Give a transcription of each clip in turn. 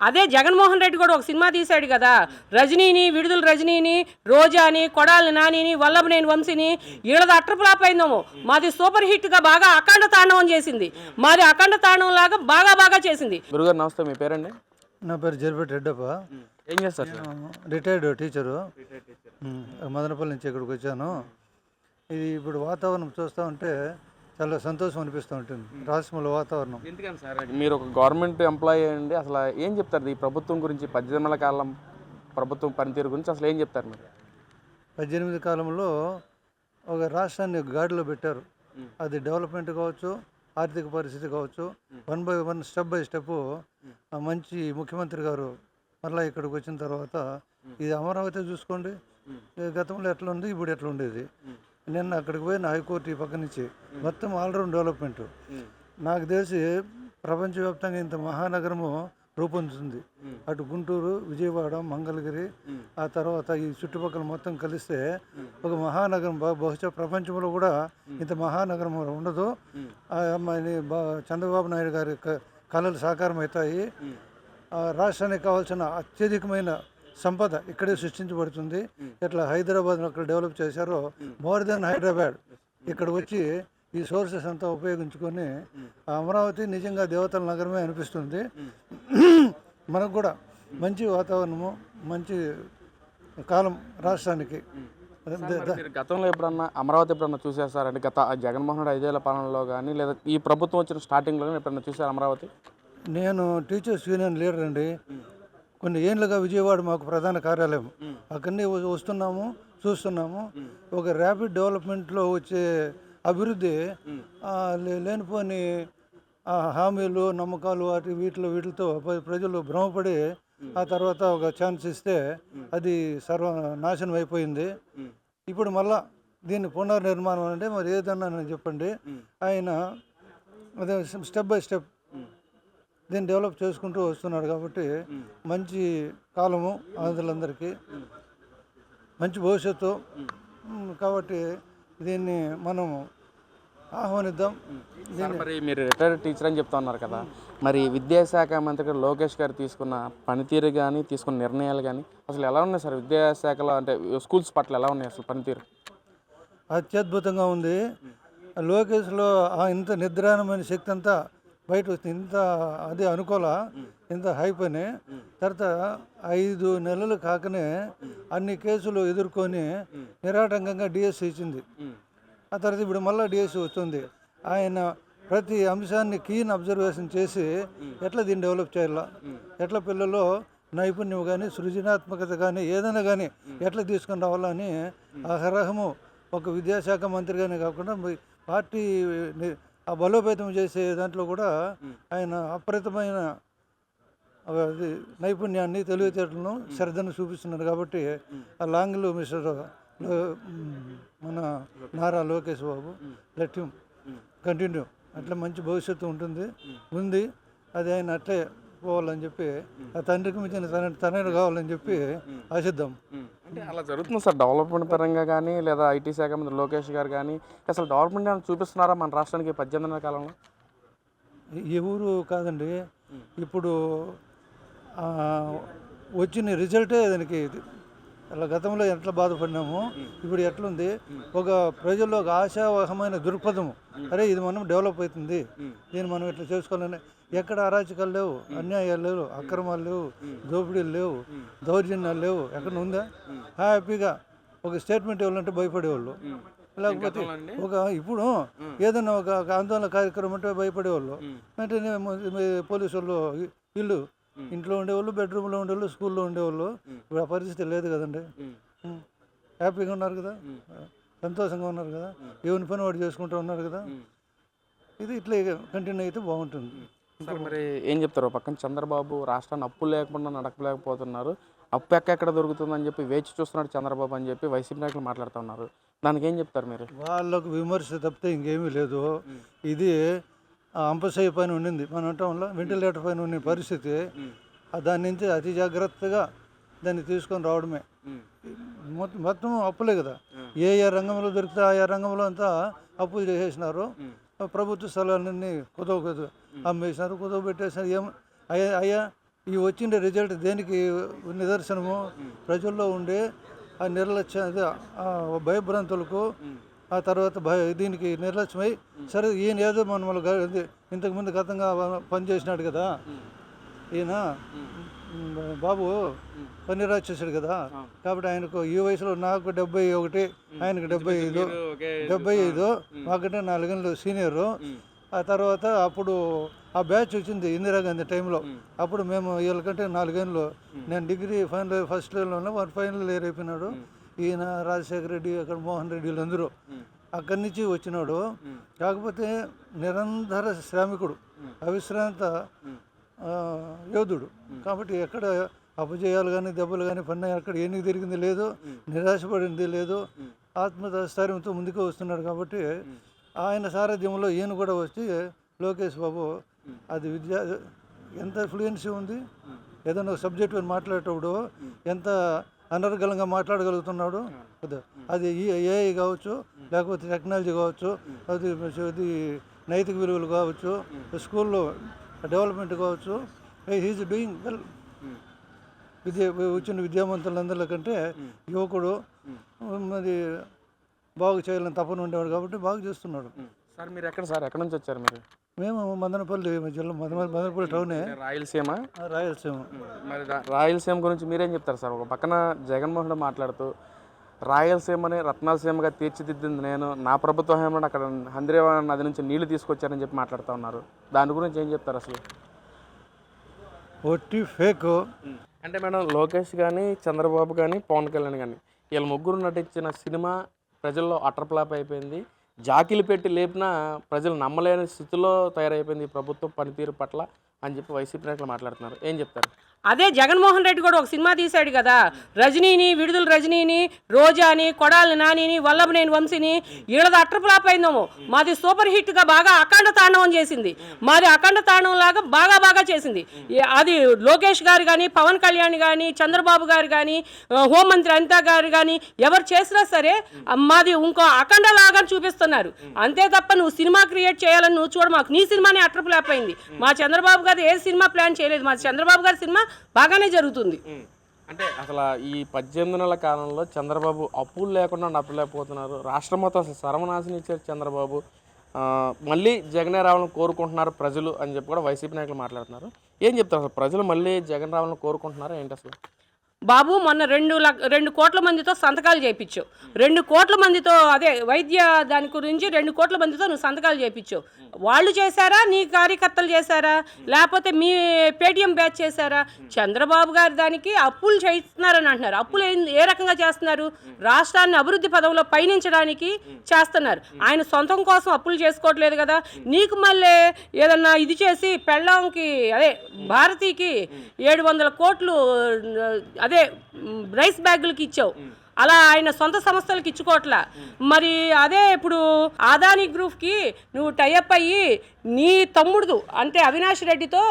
అదే జగన్మోహన్ రెడ్డి కూడా ఒక సినిమా తీశాడు కదా. రజనీని విడుదల రజనీని రోజాని కొడాలి నానిని వల్లభనేని వంశీని వీళ్ళది అట్రఫ్లాప్ అయిందేమో. మాది సూపర్ హిట్గా బాగా అఖండ తాండవం చేసింది. మాది అఖండ తాండవం లాగా బాగా బాగా చేసింది. గురుగారు నమస్తే మీ పేరండి? నా పేరు జరిపేట రెడ్డప్ప. ఏం చేస్తారు రిటైర్డ్ టీచరు. మదనపల్లి నుంచి ఇక్కడికి వచ్చాను. ఇది ఇప్పుడు వాతావరణం చూస్తూ ఉంటే చాలా సంతోషం అనిపిస్తూ ఉంటుంది. రాష్ట్రంలో వాతావరణం. ఎందుకని సార్ మీరు ఒక గవర్నమెంట్ ఎంప్లాయీ అండి అసలు ఏం చెప్తారు? ఈ ప్రభుత్వం గురించి పద్దెనిమిది కాలం ప్రభుత్వం పనితీరు గురించి అసలు ఏం చెప్తారు మీరు? పద్దెనిమిది కాలంలో ఒక రాష్ట్రాన్ని గాడిలో పెట్టారు. అది డెవలప్మెంట్ కావచ్చు ఆర్థిక పరిస్థితి కావచ్చు one by one step by step మంచి ముఖ్యమంత్రి గారు మళ్ళీ ఇక్కడికి వచ్చిన తర్వాత ఇది అమరావతి చూసుకోండి. గతంలో ఎట్లా ఉంది ఇప్పుడు ఎట్లా ఉండేది? నిన్న అక్కడికి పోయిన హైకోర్టు ఈ పక్క నుంచి. మొత్తం ఆల్రౌండ్ డెవలప్మెంట్ నాకు తెలిసి ప్రపంచవ్యాప్తంగా ఇంత మహానగరము రూపొందుతుంది. అటు గుంటూరు విజయవాడ మంగళగిరి ఆ తర్వాత ఈ చుట్టుపక్కల మొత్తం కలిస్తే ఒక మహానగరం బహు- బహుశా ప్రపంచంలో కూడా ఇంత మహానగరం ఉండదు. చంద్రబాబు నాయుడు గారి క- కళలు సాకారం అవుతాయి ఆ రాష్ట్రానికి కావాల్సిన అత్యధికమైన సంపద ఇక్కడే సృష్టించబడుతుంది. ఇట్లా హైదరాబాద్ అక్కడ డెవలప్ చేశారో మోర్ దెన్ హైదరాబాద్. ఇక్కడ వచ్చి ఈ సోర్సెస్ అంతా ఉపయోగించుకొని ఆ అమరావతి నిజంగా దేవతల నగరమే అనిపిస్తుంది. మనకు కూడా మంచి వాతావరణము మంచి కాలం రాష్ట్రానికి. గతంలో ఎప్పుడన్నా అమరావతి ఎప్పుడన్నా అంటే గత జగన్మోహన్ రెడ్డి ఐదేళ్ళ పాలనలో కానీ లేదా ఈ ప్రభుత్వం వచ్చిన స్టార్టింగ్లో ఎప్పుడన్నా చూసారు అమరావతి? నేను టీచర్స్ యూనియన్ లీడర్ అండి. కొన్ని ఏళ్ళుగా విజయవాడ మాకు ప్రధాన కార్యాలయం. అక్కడనే వస్తున్నాము చూస్తున్నాము. ఒక ర్యాపిడ్ డెవలప్మెంట్లో వచ్చే అభివృద్ధి లేనిపోని హామీలు నమ్మకాలు వాటి వీటిలో వీటితో ప్ర- ప్రజలు భ్రమపడి ఆ తర్వాత ఒక ఛాన్స్ ఇస్తే అది సర్వ నాశనం అయిపోయింది. ఇప్పుడు మళ్ళా దీన్ని పునర్నిర్మాణం అంటే మరి ఏదన్నా నేను చెప్పండి. ఆయన అదే స్టెప్ బై స్టెప్ దీన్ని డెవలప్ చేసుకుంటూ వస్తున్నాడు కాబట్టి మంచి కాలము ఆంధ్రులందరికీ మంచి భవిష్యత్తు. కాబట్టి దీన్ని మనం ఆహ్వానిద్దాం. మరి మీరు రిటైర్డ్ టీచర్ అని చెప్తా ఉన్నారు కదా. మరి విద్యాశాఖ మంత్రి లోకేష్ గారు తీసుకున్న పనితీరు కానీ తీసుకున్న నిర్ణయాలు కానీ అసలు ఎలా ఉన్నాయి సార్? విద్యాశాఖలో అంటే స్కూల్స్ పట్ల ఎలా ఉన్నాయి అసలు పనితీరు? అత్యద్భుతంగా ఉంది. లోకేష్లో ఇంత నిద్రాణమైన శక్తి అంతా బయట వస్తుంది ఇంత అది అనుకోల ఇంత హైప్ అని. తర్వాత ఐదు నెలలు కాకనే అన్ని కేసులు ఎదుర్కొని నిరాటంకంగా డిఎస్ ఇచ్చింది. ఆ తర్వాత ఇప్పుడు మళ్ళీ డిఎస్ వస్తుంది. ఆయన ప్రతి అంశాన్ని కీన్ అబ్జర్వేషన్ చేసి ఎట్లా దీన్ని డెవలప్ చేయాలా? ఎట్లా పిల్లల్లో నైపుణ్యం కానీ సృజనాత్మకత కానీ ఏదైనా కానీ ఎట్లా తీసుకొని రావాలని అహరహము ఒక విద్యాశాఖ మంత్రిగానే కాకుండా పార్టీ ఆ బలోపేతం చేసే దాంట్లో కూడా ఆయన అప్రతిమైన అది నైపుణ్యాన్ని తెలివితేటలను శ్రద్ధను చూపిస్తున్నారు కాబట్టి ఆ లాంగ్లో మిస్టర్ మన నారా లోకేష్ బాబు లెట్ కంటిన్యూ అట్లా మంచి భవిష్యత్తు ఉంటుంది. ఉంది. అది ఆయన అట్లే పోవాలని చెప్పి ఆ తండ్రికి మించిన తన తనయుడు కావాలని చెప్పి ఆశిద్దాం. అంటే అలా జరుగుతుంది సార్ డెవలప్మెంట్ పరంగా కానీ లేదా ఐటీ శాఖ మంత్రి లోకేష్ గారు కానీ? అసలు డెవలప్మెంట్ ఏమైనా చూపిస్తున్నారా మన రాష్ట్రానికి పద్దెనిమిది కాలంలో? ఎవరు కాదండి. ఇప్పుడు వచ్చిన రిజల్టే దానికి. అలా గతంలో ఎట్లా బాధపడినామో ఇప్పుడు ఎట్లుంది? ఒక ప్రజల్లో ఒక ఆశావహమైన దృక్పథం అరే ఇది మనం డెవలప్ అవుతుంది. దీన్ని మనం ఇట్లా చేసుకోవాలని ఎక్కడ అరాచకాలు లేవు అన్యాయాలు లేవు అక్రమాలు లేవు దోపిడీలు లేవు దౌర్జన్యాలు లేవు ఎక్కడ ఉందా? హ్యాపీగా ఒక స్టేట్మెంట్ ఇవ్వాలంటే భయపడేవాళ్ళు. లేకపోతే ఒక ఇప్పుడు ఏదైనా ఒక ఆందోళన కార్యక్రమం అంటే భయపడేవాళ్ళు. వెంటనే మీ పోలీసు వాళ్ళు ఇల్లు ఇంట్లో ఉండేవాళ్ళు బెడ్రూమ్లో ఉండేవాళ్ళు స్కూల్లో ఉండేవాళ్ళు. ఇప్పుడు ఆ పరిస్థితి లేదు కదండి. హ్యాపీగా ఉన్నారు కదా. సంతోషంగా ఉన్నారు కదా. ఏమని పని వాడు చేసుకుంటూ ఉన్నారు కదా. ఇది ఇట్లా కంటిన్యూ అయితే బాగుంటుంది. సార్ మరి ఏం చెప్తారు? పక్కన చంద్రబాబు రాష్ట్రాన్ని అప్పు లేకుండా నడపలేకపోతున్నారు. అప్పు ఎక్కడ దొరుకుతుందని చెప్పి వేచి చూస్తున్నాడు చంద్రబాబు అని చెప్పి వైసీపీ నాయకులు మాట్లాడుతూ ఉన్నారు. దానికి ఏం చెప్తారు మీరు? వాళ్ళకు విమర్శ తప్పితే ఇంకేమీ లేదు. ఇది ఆ అంపశయ్య పైన ఉండింది. మన అంటంలో వెంటిలేటర్ పైన ఉన్న పరిస్థితి. ఆ దాని నుంచి అతి జాగ్రత్తగా దాన్ని తీసుకొని రావడమే. మొత్తం మొత్తం అప్పులే కదా. ఏ ఏ రంగంలో దొరికితే ఆయా రంగంలో అంతా అప్పులు చేసేసినారు. ప్రభుత్వ స్థలాలన్నీ కుదవ కుదవ అమ్మేసినారు కుదవ పెట్టేసినారు ఏం అయ్యా అయ్యా ఈ వచ్చిన రిజల్ట్ దేనికి నిదర్శనము? ప్రజల్లో ఉండే ఆ నిర్లక్ష్య భయభ్రాంతులకు ఆ తర్వాత భయ దీనికి నిర్లక్ష్యమై సరే ఈయన ఏదో మన ఇంతకుముందు గతంగా పనిచేసినాడు కదా ఈయన బాబు పని రాసేసాడు కదా కాబట్టి ఆయనకు ఈ వయసులో నాకు డెబ్బై ఒకటి ఆయనకు డెబ్బై ఐదు డెబ్బై ఐదు మాకంటే నాలుగేళ్ళు సీనియరు ఆ తర్వాత అప్పుడు ఆ బ్యాచ్ వచ్చింది ఇందిరాగాంధీ టైంలో. అప్పుడు మేము వీళ్ళకంటే నాలుగేళ్ళు. నేను డిగ్రీ ఫైనల్ ఫస్ట్ ఇయర్లో వాడు ఫైనల్ ఇయర్ అయిపోయినాడు. ఈయన రాజశేఖర రెడ్డి అక్కడ మోహన్ రెడ్డి వీళ్ళందరూ. అక్కడి నుంచి వచ్చినాడు. కాకపోతే నిరంతర శ్రామికుడు అవిశ్రాంత యోధుడు. కాబట్టి ఎక్కడ అపజయాలు కానీ దెబ్బలు కానీ పడినా అక్కడ ఏనికి తిరిగింది లేదు నిరాశపడింది లేదు. ఆత్మస్థైర్యంతో ముందుకు వస్తున్నాడు కాబట్టి ఆయన సారథ్యంలో ఈయన కూడా వచ్చి లోకేష్ బాబు అది విద్యా ఎంత ఫ్లూయెన్సీ ఉంది ఏదైనా ఒక సబ్జెక్ట్ గురించి మాట్లాడేటప్పుడు ఎంత అనర్గళంగా మాట్లాడగలుగుతున్నాడు అది- అది ఏఐ కావచ్చు లేకపోతే టెక్నాలజీ కావచ్చు అది అది నైతిక విలువలు కావచ్చు స్కూల్లో డెవలప్మెంట్ కావచ్చు హీఈస్ డూయింగ్ వెల్ విద్య వచ్చిన విద్యావంతులందరికంటే యువకుడు మరి బాగు చేయాలని తపన ఉండేవాడు కాబట్టి బాగు చేస్తున్నాడు. సార్ మీరు ఎక్కడ సార్? ఎక్కడ నుంచి వచ్చారు మీరు? మేము మదనపల్లి జిల్లా మదన మదనపల్లి టౌనే రాయలసీమ? రాయలసీమ. మరి రాయలసీమ గురించి మీరేం చెప్తారు సార్? ఒక పక్కన జగన్మోహన్ రెడ్డి మాట్లాడుతూ రాయలసీమని రత్నాలసీమగా తీర్చిదిద్దింది నేను. నా ప్రభుత్వ హయాంలో అక్కడ హంద్రేవా నది నుంచి నీళ్ళు తీసుకొచ్చారని చెప్పి మాట్లాడుతూ ఉన్నారు. దాని గురించి ఏం చెప్తారు అసలు? ఒట్టి ఫేక్. అంటే మేడం లోకేష్ కానీ చంద్రబాబు కానీ పవన్ కళ్యాణ్ కానీ వీళ్ళ ముగ్గురు నటించిన సినిమా ప్రజల్లో అట్రప్లాప్ అయిపోయింది. జాకిలు పెట్టి లేపినా ప్రజలు నమ్మలేని స్థితిలో తయారైపోయింది ప్రభుత్వం పనితీరు పట్ల. అని చెప్పి వైసీపీ నాయకులు మాట్లాడుతున్నారు. ఏం చెప్తారు? అదే జగన్మోహన్ రెడ్డి కూడా ఒక సినిమా తీశాడు కదా. రజనీని విడుదల రజనీని రోజాని కొడాలి నానిని వల్లభనేని వంశీని వీళ్ళది అట్రపులాప్ అయిందేమో. మాది సూపర్ హిట్గా బాగా అఖండ తాండవం చేసింది. మాది అఖండ తాండవం లాగా బాగా బాగా చేసింది. అది లోకేష్ గారు కానీ పవన్ కళ్యాణ్ కానీ చంద్రబాబు గారు కానీ హోంమంత్రి అనిత గారు కానీ ఎవరు చేసినా సరే మాది ఇంకో అఖండ లాగా చూపిస్తున్నారు. అంతే తప్ప నువ్వు సినిమా క్రియేట్ చేయాలని నువ్వు చూడ మాకు నీ సినిమానే అట్రపులాప్ అయింది. మా చంద్రబాబు గారు ఏ సినిమా ప్లాన్ చేయలేదు. మా చంద్రబాబు గారి సినిమా బాగానే జరుగుతుంది. అంటే అసలు ఈ పద్దెనిమిది నెలల కాలంలో చంద్రబాబు అప్పులు లేకుండా నప్పలేకపోతున్నారు రాష్ట్రం మొత్తం అసలు సర్వనాశనం ఇచ్చారు చంద్రబాబు. మళ్ళీ జగనే రావాలని కోరుకుంటున్నారు ప్రజలు అని చెప్పి కూడా వైసీపీ నాయకులు మాట్లాడుతున్నారు. ఏం చెప్తారు అసలు ప్రజలు మళ్ళీ జగన్ రావాలని కోరుకుంటున్నారు ఏంటి అసలు? బాబు మొన్న రెండు లక్ష రెండు కోట్ల మందితో సంతకాలు చేయించావు రెండు కోట్ల మందితో అదే వైద్య దాని గురించి రెండు కోట్ల మందితో నువ్వు సంతకాలు చేయించావు వాళ్ళు చేశారా? నీ కార్యకర్తలు చేశారా? లేకపోతే మీ పేటిఎం బ్యాచ్ చేశారా? చంద్రబాబు గారి దానికి అప్పులు చేయిస్తున్నారని అంటున్నారు. అప్పులు ఏ- ఏ రకంగా చేస్తున్నారు? రాష్ట్రాన్ని అభివృద్ధి పదంలో పయనించడానికి చేస్తున్నారు. ఆయన సొంతం కోసం అప్పులు చేసుకోవట్లేదు కదా. నీకు మళ్ళీ ఏదన్నా ఇది చేసి పెళ్ళాంకి అదే భారతీకి ఏడు వందల కోట్లు అదే మ్, రైస్ బ్యాగులకి ఇచ్చావు. అలా ఆయన సొంత సంస్థలకు ఇచ్చుకోవట్లా. మరి అదే ఇప్పుడు ఆదాని గ్రూప్కి నువ్వు టైఅప్ అయ్యి నీ తమ్ముడు అంటే అవినాష్ రెడ్డితో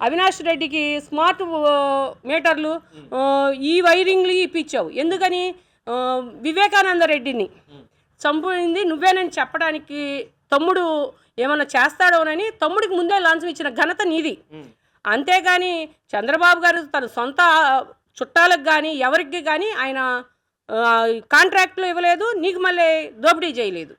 అవినాష్ రెడ్డికి స్మార్ట్ మీటర్లు ఈ వైరింగ్లు ఇప్పించావు. ఎందుకని? వివేకానంద రెడ్డిని. చంపింది నువ్వేనని చెప్పడానికి తమ్ముడు ఏమన్నా చేస్తాడోనని తమ్ముడికి ముందే లాంఛం ఇచ్చిన ఘనత నీది. అంతేగాని చంద్రబాబు గారు తన సొంత చుట్టాలకు కానీ ఎవరికి కానీ ఆయన కాంట్రాక్ట్లు ఇవ్వలేదు నీకు మళ్ళీ దోపిడీ చేయలేదు.